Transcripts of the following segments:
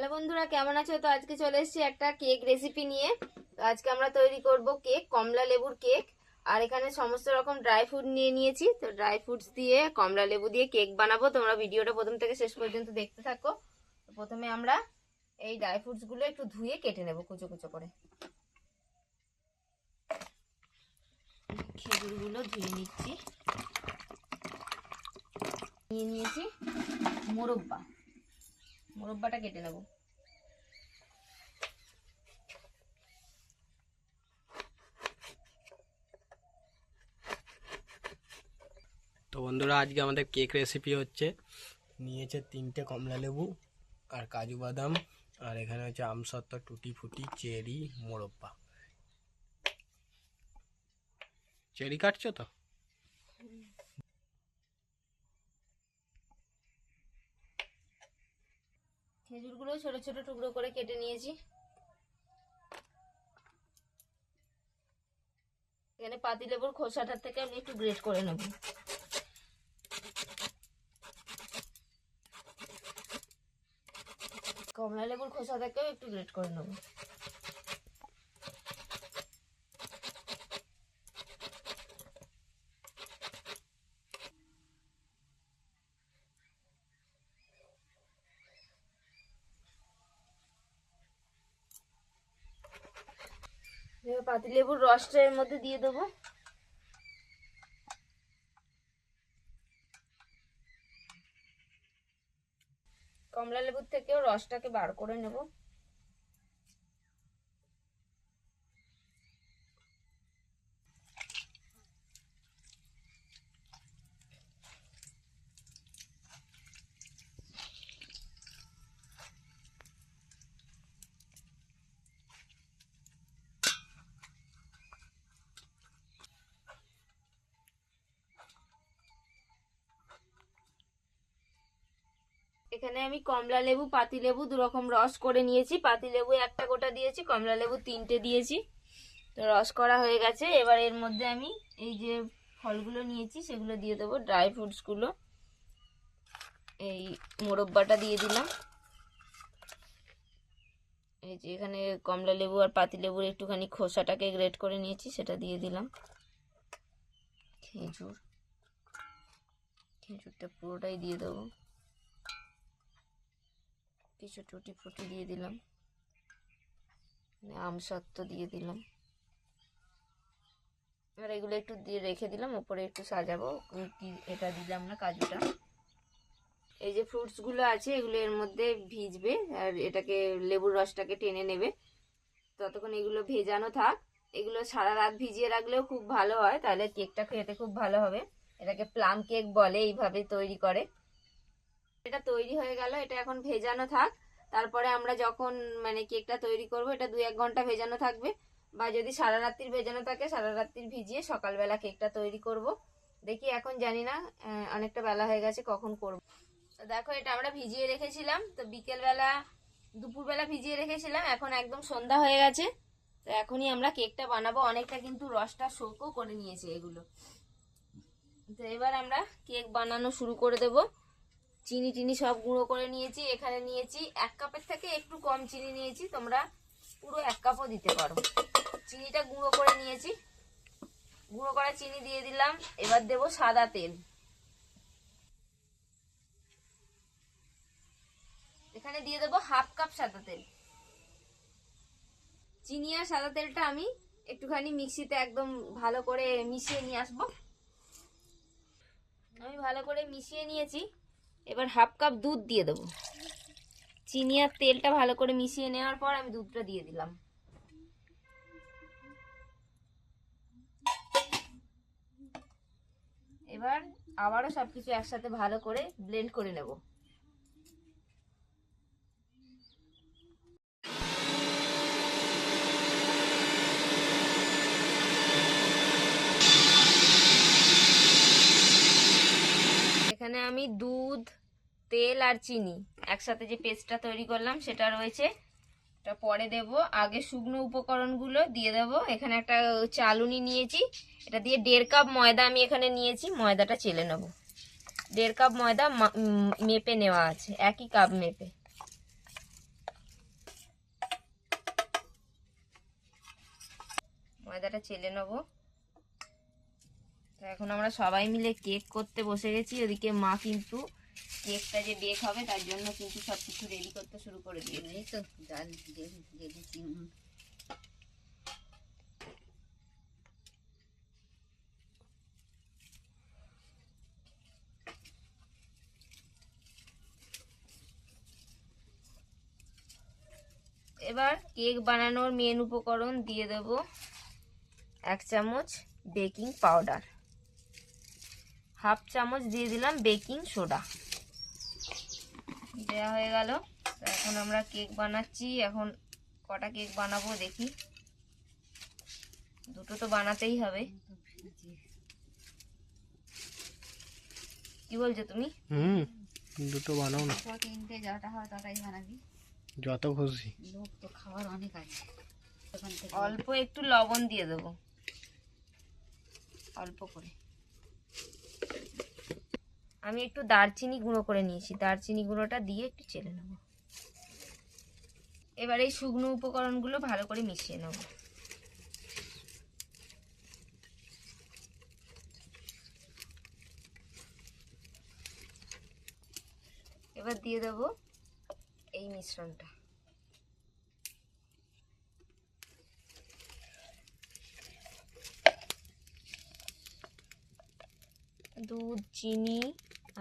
Hello বন্ধুরা, কেমন আছো? তো আজকে চলে এসেছি একটা কেক রেসিপি নিয়ে। তো আজকে আমরা তৈরি করব কেক কমলা লেবুর কেক আর এখানে সমস্ত রকম ড্রাই ফ্রুট নিয়ে নিয়েছি। তো ড্রাই ফ্রুটস দিয়ে কমলা লেবু দিয়ে কেক বানাবো। তোমরা ভিডিওটা প্রথম থেকে শেষ পর্যন্ত দেখতে থাকো। প্রথমে আমরা এই ড্রাই ফ্রুটসগুলো একটু ধুয়ে কেটে নেব কুচো কুচো করে। খেজুরগুলো ধুয়ে নিচ্ছি। নিয়ে নিয়েছি মোরব্বা মোরব্বাটা কেটে নেব। তো বন্ধুরা, আজকে আমাদের কেক রেসিপি হচ্ছে। নিয়েছে তিনটে কমলা লেবু, আর কাজু বাদাম, আর এখানে হচ্ছে আমসত্ত্ব টুটি ফুটি চেরি, মোরব্বা। চেরি কাটছো তো? খেজুরগুলো ছোট ছোট টুকরো করে কেটে নিয়েছি। এখানে পাতি লেবুর খোসাটার থেকে আমি একটু গ্রেট করে নেব। কমলা লেবুর খোসা থেকেও একটু গ্রেট করে নেব। পাতিলেবুর রসটা এর মধ্যে দিয়ে দেবো। কমলা লেবুর থেকেও রসটাকে বার করে নেব। এখানে আমি কমলা লেবু, পাতি লেবু দু রকম রস করে নিয়েছি। পাতি লেবু একটা গোটা দিয়েছি, কমলা লেবু তিনটে দিয়েছি। তো রস করা হয়ে গেছে। এবার এর মধ্যে আমি এই যে ফলগুলো নিয়েছি, সেগুলো দিয়ে দেবো ড্রাই ফ্রুটসগুলো। এই মোরব্বাটা দিয়ে দিলাম। এই যে এখানে কমলা লেবু আর পাতি লেবুর একটুখানি খোসাটাকে গ্রেট করে নিয়েছি, সেটা দিয়ে দিলাম। খেজুর। খেজুরটা পুরোটাই দিয়ে দেবো। কিছু টুটি ফুটি দিয়ে দিলাম। আমসত্ত্ব দিয়ে দিলাম। আর এগুলো একটু দিয়ে রেখে দিলাম, ওপরে একটু সাজাবো। এটা দিলাম না, কাজুটা। এই যে ফ্রুটসগুলো আছে, এগুলো এর মধ্যে ভিজবে, আর এটাকে লেবুর রসটাকে টেনে নেবে। ততক্ষণ এগুলো ভেজানো থাক। এগুলো সারা রাত ভিজিয়ে রাখলেও খুব ভালো হয়, তাহলে কেকটা খেতে খুব ভালো হবে। এটাকে প্লাম কেক বলে, এইভাবে তৈরি করে। এটা তৈরি হয়ে গেল, এটা এখন ভেজানো থাক। তারপরে আমরা যখন মানে কেকটা তৈরি করব, এটা দু এক ঘণ্টা ভেজানো থাকবে। বা যদি সারা রাত্রির ভেজানো থাকে, সারা রাত্রির ভিজিয়ে সকালবেলা কেকটা তৈরি করব। দেখি, এখন জানি না অনেকটা বেলা হয়ে গেছে, কখন করব। তো দেখো, এটা আমরা ভিজিয়ে রেখেছিলাম। তো বিকেলবেলা, দুপুরবেলা ভিজিয়ে রেখেছিলাম, এখন একদম সন্ধ্যা হয়ে গেছে। তো এখনই আমরা কেকটা বানাবো। অনেকটা কিন্তু রসটা শোকও করে নিয়েছে এগুলো। তো এবার আমরা কেক বানানো শুরু করে দেবো। চিনি টিনি সব গুঁড়ো করে নিয়েছি, এখানে নিয়েছি এক কাপের থেকে একটু কম চিনি নিয়েছি, তোমরা পুরো এক কাপও দিতে পারো। চিনিটা গুঁড়ো করে নিয়েছি। গুঁড়ো করা চিনি দিয়ে দিলাম, এবার দেব সাদা তেল। এখানে দিয়ে দেবো হাফ কাপ সাদা তেল। চিনি আর সাদা তেলটা আমি একটুখানি মিক্সিতে একদম ভালো করে মিশিয়ে নিয়ে আসব। আমি ভালো করে মিশিয়ে নিয়েছি। এবার হাফ কাপ দুধ দিয়ে দেবো। চিনি আর তেলটা ভালো করে মিশিয়ে নেওয়ার পর আমি দুধটা দিয়ে দিলাম। এবার আবারও সব কিছু একসাথে ভালো করে ব্লেন্ড করে নেব। এখানে আমি দুধ তেল আর চিনি। একসাথে যে পেস্টটা তৈরি করলাম, সেটা রয়েছে। এটা পরে দেব। আগে শুকনো উপকরণগুলো দিয়ে দেব। এখানে একটা চালুনি নিয়েছি। এটা দিয়ে দেড় কাপ ময়দা আমি এখানে নিয়েছি। ময়দাটা চেলে নেব। দেড় কাপ ময়দা মেপে নেওয়া আছে। একই কাপ মেপে। ময়দাটা চেলে নেব। এখন আমরা সবাই মিলে কেক করতে বসে গেছি। ওদিকে মা কিন্তু কেকটা যে বেক হবে তার জন্য কিন্তু সব কিছু রেডি করতে শুরু করে দিয়েছে। তো ডাল দিয়ে দিয়ে এবার কেক বানানোর মেন উপকরণ দিয়ে দেব এক চামচ বেকিং পাউডার হাফ চামচ দিয়ে দিলাম বেকিং সোডা দেওয়া হয়ে গেল। এখন আমরা কেক বানাচ্ছি। এখন কটা কেক বানাবো দেখি। দুটো তো বানাতেই হবে। কি বলছো তুমি? হুম দুটো বানাও না। তিনটে যটা হয় তটাই বানাবি। যত খুশি। লোক তো খাবার অনেক আছে। অল্প একটু লবণ দিয়ে দেবো। অল্প করে। আমি একটু দারচিনি গুঁড়ো করে নিয়েছি। দারচিনি গুঁড়োটা দিয়ে একটু চেলে নেব। এবার এই শুকনো উপকরণগুলো ভালো করে মিশিয়ে নেব। এবার দিয়ে দেব এই মিশ্রণটা। দুধ, চিনি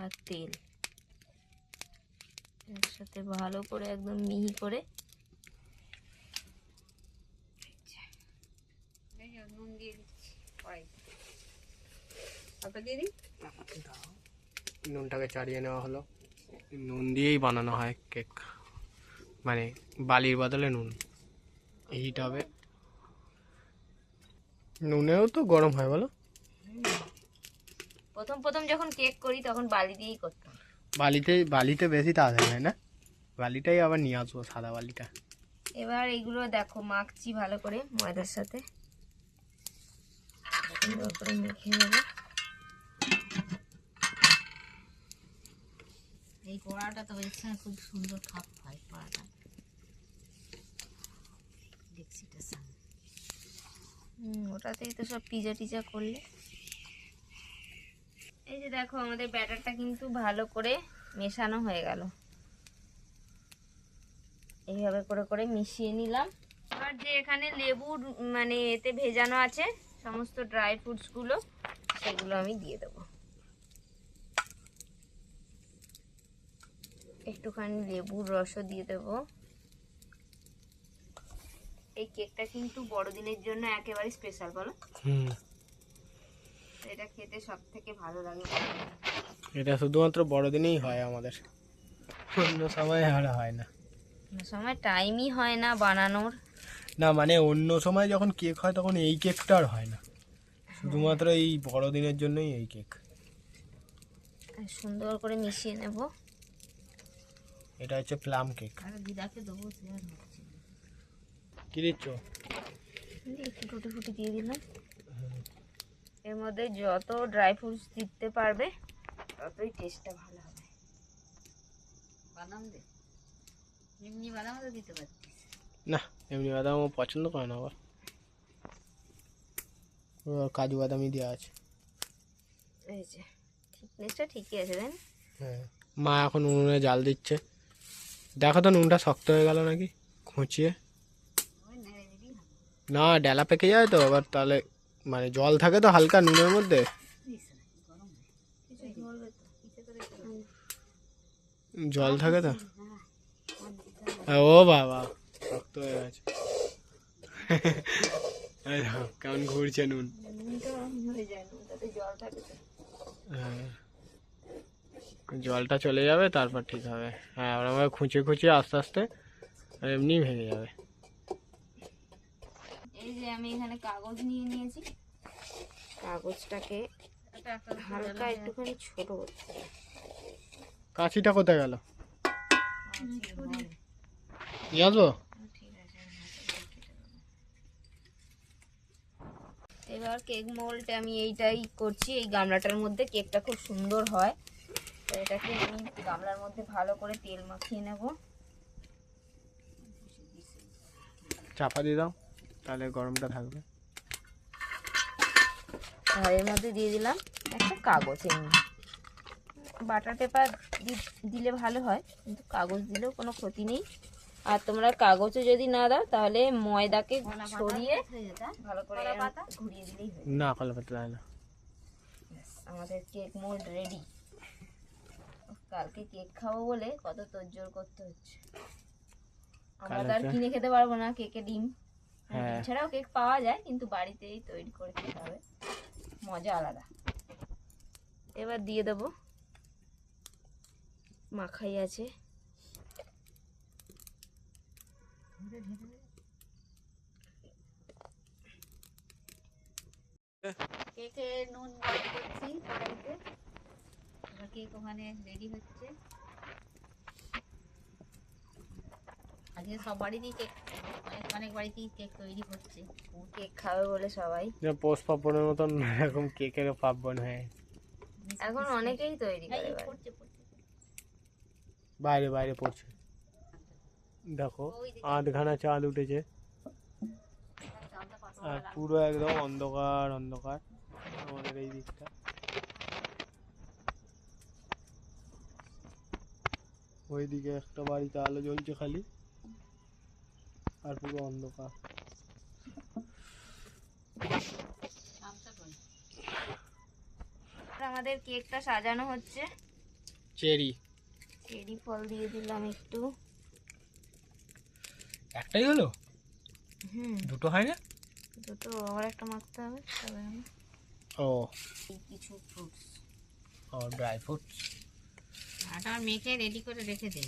আর তেল। একসাথে ভালো করে একদম মিহি করে। নুন দিয়ে দিচ্ছি কড়াইতে দিয়ে দিই নুনটাকে চাড়িয়ে নেওয়া হলো। নুন দিয়েই বানানো হয় কেক। মানে বালির বদলে নুন। হিট হবে। নুনেও তো গরম হয় বলো। প্রথম প্রথম যখন কেক করি তখন বালি দিয়েই করতাম। বালিতে বালিতে বেশি তাড়াতাড়ি হয় না? বালিটাই আবার নিয়ে আসব সাদা বালিটা। এবার এগুলো দেখো মাখছি ভালো করে ময়দার সাথে। সুন্দর করে মেখে নেব। এই কড়াটা তো এর সঙ্গে খুব সুন্দর খাপ হয় কড়াটা ডেক্সিটার সঙ্গে হুম, ওটাতেই তো সব পিজা টিজা করলে। দেখো আমাদের ব্যাটারটা কিন্তু ভালো করে মেশানো হয়ে গেল। এইভাবে করে করে মিশিয়ে নিলাম। আর যে এখানে লেবুর মানে এতে ভেজানো আছে, সমস্ত ড্রাই ফ্রুটসগুলো, সেগুলো আমি দিয়ে দেবো। একটুখানি লেবুর রসও দিয়ে দেবো। এই কেকটা কিন্তু বড়দিনের জন্য একেবারে স্পেশাল বলো? হুম। এটা খেতে সব থেকে ভালো লাগে। এটা শুধুমাত্র বড়দিনেই হয় আমাদের। অন্য সময় আর হয় না। কোনো সময় টাইমই হয় না বানানোর। না মানে অন্য সময় যখন কেক হয় তখন এই কেকটা আর হয় না। শুধুমাত্র এই বড়দিনের জন্যই এই কেক সুন্দর করে মিশিয়ে নেব। এটা হচ্ছে প্লাম কেক দিদাকে দেবো। কি দিচ্ছ? একটু টুটি ফুটি দিয়ে দিলাম। এর মধ্যে যত ড্রাই ফ্রুটস দিতে পারবে ততই টেস্টটা ভালো হবে। বাদাম দে। এমনি বাদামও তো দিতে পারতিস। না এমনি বাদাম ও পছন্দ করে না আবার। কাজু বাদামই দেওয়া আছে। এই যে থিকনেসটা ঠিকই আছে হ্যাঁ। মা এখন উনুনে জাল দিচ্ছে। দেখো তো নুনটা শক্ত হয়ে গেল নাকি? খুঁচিয়ে। না ডেলা পেকে যায় তো আবার তাহলে মানে জল থাকে তো হালকা নুনের মধ্যে। জল থাকে তো? হ্যাঁ, ও বাবা শক্ত হয়ে গেছে। কেমন ঘুরছে নুন। হয়ে। জলটা চলে যাবে তারপর ঠিক হবে। হ্যাঁ ওরকম ভাবে খুঁচিয়ে খুঁচিয়ে আস্তে আস্তে এমনি ভেঙে যাবে। আমি এখানে কাগজ নিয়ে নিয়েছি। কাগজটাকে হালকা একটুখানি ছোট কাঁচিটা কোথায় গেল। নিয়ে আসব? এবার কেক মোল্ডে আমি এইটাই করছি এই গামলাটার মধ্যে কেকটা খুব সুন্দর হয়। তো এটাকে আমি গামলার মধ্যে ভালো করে তেল মাখিয়ে নেব। চাপা দিয়ে দাও। তাহলে গরমটা থাকবে। আর এর মধ্যে দিয়ে দিলাম একটা কাগজ এমনি বাটার পেপার দিলে ভালো হয় কিন্তু কাগজ দিলেও কোনো ক্ষতি নেই। আর তোমরা কাগজও যদি না দাও তাহলে ময়দাকে ছড়িয়ে ভালো করে ঘুরিয়ে দিলেই হয় না কলা পাতা লাগে না। আমাদের কেক মোল্ড রেডি। কালকে কেক খাব বলে কত তোড়জোড় করতে হচ্ছে। আমরা তো আর কিনে খেতে পারব না কেকে ডিম। এছাড়াও কেক পাওয়া যায় কিন্তু বাড়িতেই তৈরি করে খেতে হবে। মজা আলাদা। এবার দিয়ে দেবো। মাখাই আছে। কেকে নুন গরম করছি কড়াইতে। এবার কেক ওখানে রেডি হচ্ছে। আজকে সব বাড়িতেই কেক অনেক অনেক বাড়িতেই কেক তৈরি হচ্ছে কেক খাবে বলে সবাই। যে পোস্ট মতন এরকম কেকের পাপন হয়। এখন অনেকেই তৈরি করে এই, বাড়িতে। পড়ছে, পড়ছে। বাইরে বাইরে পড়ছে। দেখো আধখানা চাঁদ উঠেছে। আর পুরো একদম অন্ধকার অন্ধকার। আমাদের এই দিকটা। ওইদিকে একটা বাড়িতে আলো জ্বলছে খালি। আর পুরো অন্ধকার। আমাদের কেকটা সাজানো হচ্ছে। চেরি। চেরি ফল দিয়ে দিলাম একটু। একটাই হলো? হুম। দুটো হয় না দুটো আবার একটা মাখতে হবে তবে আমি ও। কিছু ফ্রুটস ও ড্রাই ফ্রুটস আটা মেখে রেডি করে রেখে দে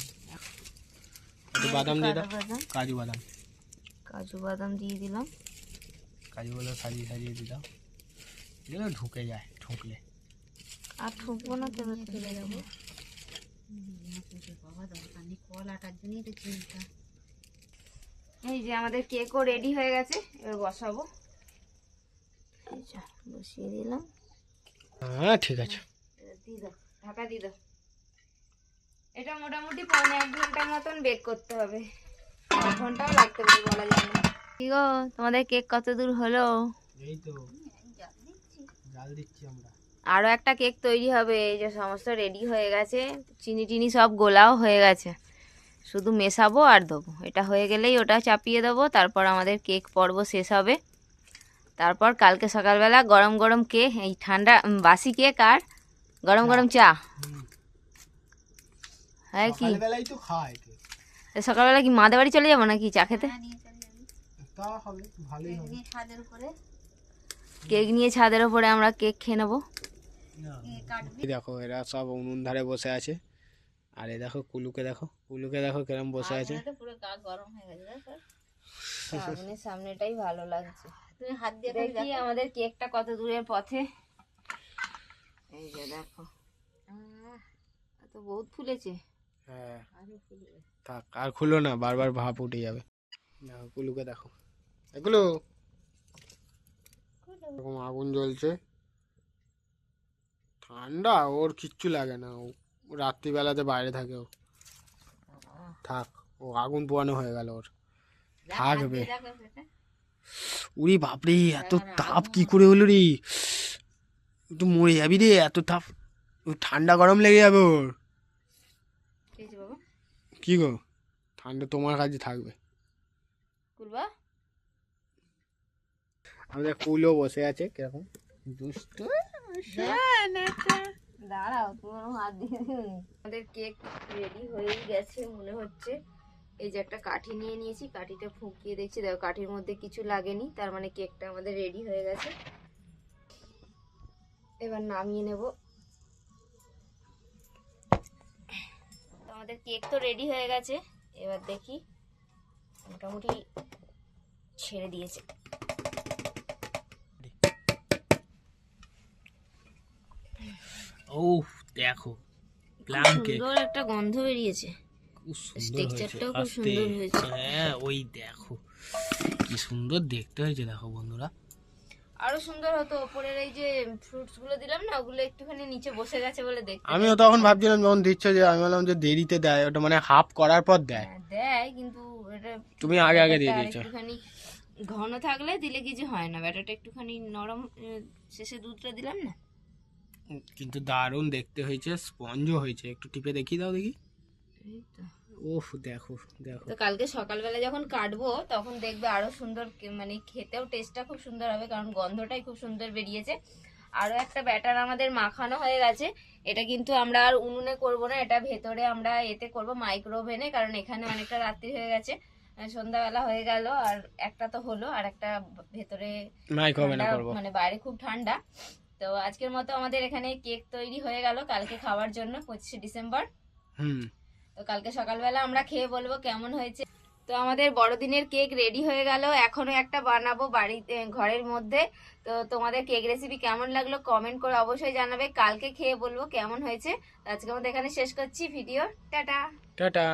একটু বাদাম দিয়ে দাও। কাজু বাদাম। কাজু বাদাম দিয়ে দিলাম। কাজুগুলো সাজিয়ে সাজিয়ে দাও এগুলো ঢুকে যায় ঠুকলে আর ঠুকবো না তো তুলে যাব। এই যে আমাদের কেকও রেডি হয়ে গেছে এবার বসাবো। বসিয়ে দিলাম। হ্যাঁ ঠিক আছে। দিয়ে দাও ঢাকা দিয়ে দাও। এটা মোটামুটি পৌনে এক ঘণ্টার মতন বেক করতে হবে। এক ঘন্টাও লাগতে পারে বলা যায় না। কি গো তোমাদের কেক কত দূর হলো? এই তো জাল দিচ্ছি আমরা। আরও একটা কেক তৈরি হবে এই যে সমস্ত রেডি হয়ে গেছে চিনি টিনি সব গোলাও হয়ে গেছে। শুধু মেশাবো আর দেবো এটা হয়ে গেলেই ওটা চাপিয়ে দেবো তারপর আমাদের কেক পর্ব শেষ হবে। তারপর কালকে সকালবেলা গরম গরম কেক এই ঠান্ডা বাসি কেক আর গরম গরম চা। হ্যাঁ কি? খায় তো সকালবেলা কি মাদের বাড়ি চলে যাব নাকি চা খেতে? উপরে। কেক নিয়ে ছাদের ওপরে আমরা কেক খেয়ে নেব। দেখো এরা সব উনুন ধারে বসে আছে। আর এ দেখো কুলুকে দেখো কুলুকে দেখো কিরম বসে আছে। পুরো গা গরম হয়ে গেছে তো? সামনেটাই ভালো লাগছে। তুমি হাত দিয়ে দেখি আমাদের কেকটা কত দূরের পথে। এই যে দেখো। তো বহুত ফুলেছে। হ্যাঁ। আরও ফুলবে। থাক আর খুলো না বারবার ভাপ উঠে যাবে। দেখো কুলুকে দেখো। এগুলো এরকম আগুন জ্বলছে। ঠান্ডা ওর কিচ্ছু লাগে না। ও রাত্রিবেলাতে বাইরে থাকে ও। থাক ও আগুন পোয়ানো হয়ে গেল ওর। থাকবে। উরি বাপরে এত তাপ কি করে হলো রে? একটু মরে যাবি রে এত তাপ। ও ঠান্ডা গরম লেগে যাবে ওর। কি গো? ঠান্ডা তোমার কাছে থাকবে। কুলবা? আমাদের কুলও বসে আছে কীরকম? দুষ্ট? দাঁড়াও তোমার হাত দিয়ে আমাদের কেক রেডি হয়েই গেছে মনে হচ্ছে। এই যে একটা কাঠি নিয়ে নিয়েছি কাঠিটা ফুঁকিয়ে দেখছি। দেখো কাঠির মধ্যে কিছু লাগেনি তার মানে কেকটা আমাদের রেডি হয়ে গেছে। এবার নামিয়ে নেব। আমাদের কেক তো রেডি হয়ে গেছে। এবার দেখি মোটামুটি ছেড়ে দিয়েছে। ও দেখো প্লাম কেক। সুন্দর একটা গন্ধ বেরিয়েছে। হয়েছে খুব সুন্দর হয়েছে। হ্যাঁ ওই দেখো কি সুন্দর দেখতে হয়েছে দেখো বন্ধুরা। আরও সুন্দর হতো ওপরের এই যে ফ্রুটসগুলো দিলাম না ওগুলো একটুখানি নিচে বসে গেছে বলে দেখতে আমিও তখন ভাবছিলাম যখন দিচ্ছে যে আমি বললাম যে দেরিতে দেয় ওটা মানে হাফ করার পর দেয়। হ্যাঁ, দেয় কিন্তু এটা তুমি আগে আগে দিয়ে দিয়েছ। একটুখানি ঘন থাকলে দিলে কিছু হয় না ব্যাটারটা একটুখানি নরম শেষে দুধটা দিলাম না? কিন্তু দারুণ দেখতে হয়েছে স্পঞ্জও হয়েছে। একটু টিপে দেখিয়ে দাও দেখি। এই তো। ওফ দেখো দেখো। তো কালকে সকালবেলা যখন কাটবো তখন দেখবে আরও সুন্দর মানে খেতেও টেস্টটা খুব সুন্দর হবে কারণ গন্ধটাই খুব সুন্দর বেরিয়েছে। আরও একটা ব্যাটার আমাদের মাখানো হয়ে গেছে এটা কিন্তু আমরা আর উনুনে করব না এটা ভেতরে আমরা এতে করব মাইক্রো ওভেনে কারণ এখানে অনেকটা রাত্রি হয়ে গেছে সন্ধ্যাবেলা হয়ে গেল আর একটা তো হলো আর একটা ভেতরে মাইক্রোওভেনে মানে বাইরে খুব ঠান্ডা। তো আজকের মতো আমাদের এখানে কেক তৈরি হয়ে গেল কালকে খাওয়ার জন্য পঁচিশে ডিসেম্বর। হুম। তো কালকে সকালবেলা আমরা খেয়ে বলব কেমন হয়েছে। তো আমাদের বড়দিনের কেক রেডি হয়ে গেল। এখনও একটা বানাবো বাড়িতে, ঘরের মধ্যে। তো তোমাদের কেক রেসিপি কেমন লাগল কমেন্ট করে অবশ্যই জানাবে। কালকে খেয়ে বলব কেমন হয়েছে। আজকে আমাদের এখানে শেষ করছি ভিডিও। টাটা। টাটা।